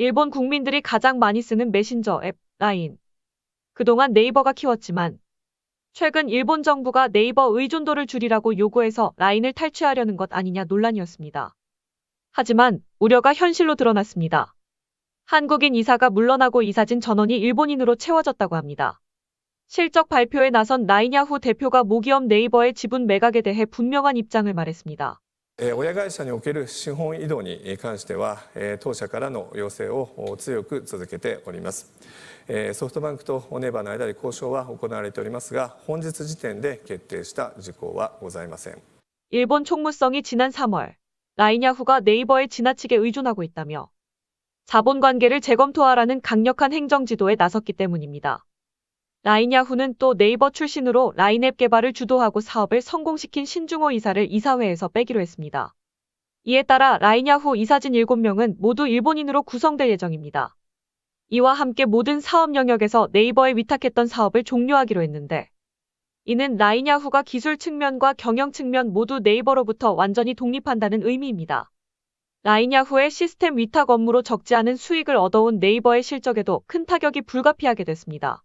일본 국민들이 가장 많이 쓰는 메신저 앱 라인. 그동안 네이버가 키웠지만 최근 일본 정부가 네이버 의존도를 줄이라고 요구해서 라인을 탈취하려는 것 아니냐 논란이었습니다. 하지만 우려가 현실로 드러났습니다. 한국인 이사가 물러나고 이사진 전원이 일본인으로 채워졌다고 합니다. 실적 발표에 나선 라인야후 대표가 모기업 네이버의 지분 매각에 대해 분명한 입장을 말했습니다. 親会社における資本移動に関しては当社からの要請を強く続けておりますソフトバンクとネバーの間で交渉は行われておりますが本日時点で決定した事項はございません日本총무성이지난3월 라인야후가 네이버에 지나치게 의존하고 있다며 자본 관계를 재검토하라는 강력한 행정 지도에 나섰기 때문입니 다. 라인야후는 또 네이버 출신으로 라인앱 개발을 주도하고 사업을 성공시킨 신중호 이사를 이사회에서 빼기로 했습니다. 이에 따라 라인야후 이사진 7명은 모두 일본인으로 구성될 예정입니다. 이와 함께 모든 사업 영역에서 네이버에 위탁했던 사업을 종료하기로 했는데 이는 라인야후가 기술 측면과 경영 측면 모두 네이버로부터 완전히 독립한다는 의미입니다. 라인야후의 시스템 위탁 업무로 적지 않은 수익을 얻어온 네이버의 실적에도 큰 타격이 불가피하게 됐습니다.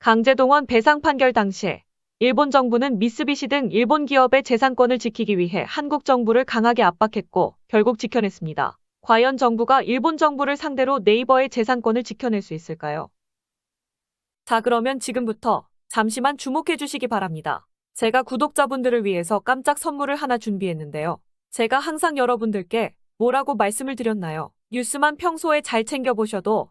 강제동원 배상 판결 당시 일본 정부는 미쓰비시 등 일본 기업의 재산권을 지키기 위해 한국 정부를 강하게 압박했고 결국 지켜냈습니다. 과연 정부가 일본 정부를 상대로 네이버의 재산권을 지켜낼 수 있을까요? 자, 그러면 지금부터 잠시만 주목해 주시기 바랍니다. 제가 구독자분들을 위해서 깜짝 선물을 하나 준비했는데요. 제가 항상 여러분들께 뭐라고 말씀을 드렸나요? 뉴스만 평소에 잘 챙겨보셔도